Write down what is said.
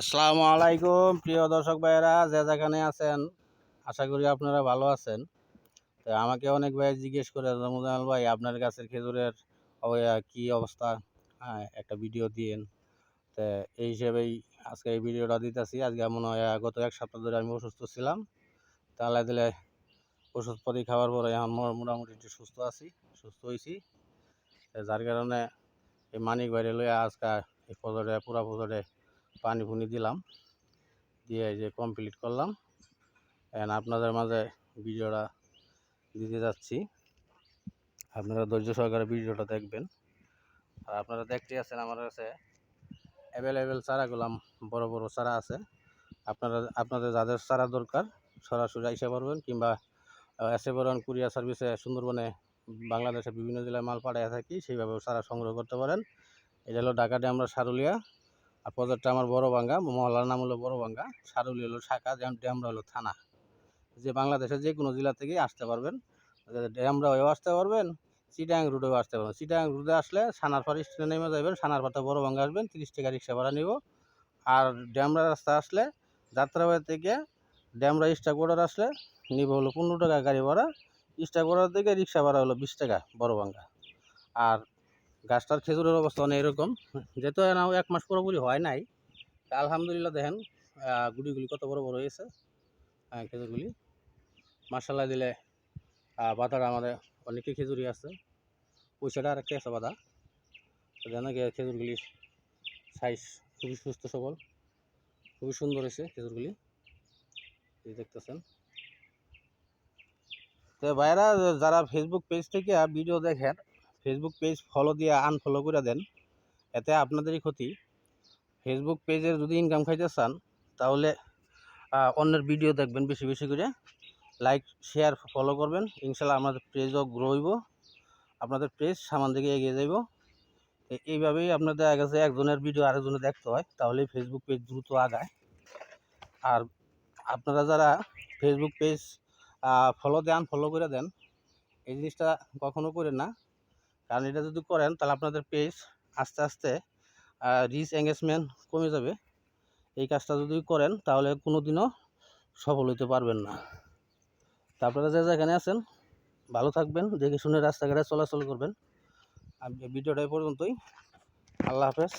আসসালামু আলাইকুম, প্রিয় দর্শক ভাইয়েরা, যে যেখানে আছেন, আশা করি আপনারা ভালো আছেন। তো আমাকে অনেক ভাই জিজ্ঞেস করে রমজান ভাই, আপনার গাছের খেজুরের কি অবস্থা? হ্যাঁ একটা ভিডিও দিয়েন। তো এই হিসেবেই আজকে এই ভিডিওটা দিতেছি। আজকে মনে হয় গত এক সপ্তাহ ধরে আমি অসুস্থ ছিলাম। তাহলে দিলে ওষুধপাতি খাওয়ার পরে এখন মোটামুটি একটু সুস্থ আছি, সুস্থ হয়েছি যার কারণে এই মানিক বাইরে লইয়া আজকে এই ফজরে, পুরা ফজরে পানি ফুনি দিলাম। দিয়ে যে কমপ্লিট করলাম। এখন আপনাদের মাঝে ভিডিওটা দিতে যাচ্ছি। আপনারা ধৈর্য সহকারে ভিডিওটা দেখবেন। আর আপনারা দেখতে আছেন আমার কাছে অ্যাভেলেবেল চারাগুলাম, বড় বড় চারা আছে। আপনারা, আপনাদের যাদের চারা দরকার, সরাসরি এসে পারবেন কিংবা এসে পারবেন কুরিয়ার সার্ভিসে সুন্দরবনে বাংলাদেশের বিভিন্ন জেলায় মাল পাঠাইয়া থাকি, সেইভাবেও চারা সংগ্রহ করতে পারেন। এটা হলো ঢাকা আমরা সারুলিয়া। আর প্রজেক্টটা আমার বড় বাঙ্গা মহল্লার নাম হলো বড় বাঙ্গা সারুলি হলো শাখা, ড্যাম- ড্যামরা হলো থানা। যে বাংলাদেশের যে কোনো জেলা থেকেই আসতে পারবেন। ড্যামরা হয়েও আসতে পারবেন, চিটাং রুটেও আসতে পারবেন। চিটাং রুটে আসলে সানারপাড় স্টেশনে নেমে যাবেন সানারপাড়তে বড় বাঙ্গা আসবেন, তিরিশ টাকা রিক্সা ভাড়া নিব। আর ড্যামরা রাস্তা আসলে যাত্রাবাড়ি থেকে ড্যামরা স্টাক বোর্ডার আসলে নিব হলো পনেরো টাকা গাড়ি ভাড়া। স্টাক বোর্ডার থেকে রিক্সা ভাড়া হলো বিশ টাকা, বড় বাঙ্গা আর গাছটার খেজুরের অবস্থা অনেক এরকম। যেহেতু এক মাস পুরোপুরি হয় নাই, তা আলহামদুলিল্লাহ দেখেন গুড়িগুলি কত বড় বড় হয়েছে খেজুরগুলি। মার্শাল্লাহ দিলে বাতাটা আমাদের অনেকই খেজুরি আছে পয়সাটা আর একটা আছে বাদা। গিয়ে খেজুরগুলির সাইজ খুবই সুস্থ সবল, খুবই সুন্দর হয়েছে খেজুরগুলি। দেখতেছেন। তো ভাইরা যারা ফেসবুক পেজ থেকে ভিডিও দেখেন ফেসবুক পেজ ফলো দিয়ে আনফলো করে দেন, এতে আপনাদেরই ক্ষতি। ফেসবুক পেজের যদি ইনকাম খাইতে চান, তাহলে অন্যের ভিডিও দেখবেন বেশি বেশি করে। লাইক শেয়ার ফলো করবেন, ইনশাল্লাহ আমাদের পেজও গ্রো হইব। আপনাদের পেজ সামান দিকে এগিয়ে যাইব। এইভাবেই আপনাদের কাছে একজনের ভিডিও আরেকজনে দেখতে হয় তাহলে ফেসবুক পেজ দ্রুত আগায়। আর আপনারা যারা ফেসবুক পেজ ফলো দেন ফলো করে দেন, এই জিনিসটা কখনো করে না। কারণ এটা যদি করেন, তাহলে আপনাদের পেজ আস্তে আস্তে রিচ এঙ্গেজমেন্ট কমে যাবে। এই কাজটা যদি করেন, তাহলে কোনো দিনও সফল হইতে পারবেন না। তা আপনারা যে যেখানে আছেন, ভালো থাকবেন, দেখে শুনে রাস্তাঘাটে চলাচল করবেন। ভিডিওটা পর্যন্তই। আল্লাহ হাফেজ।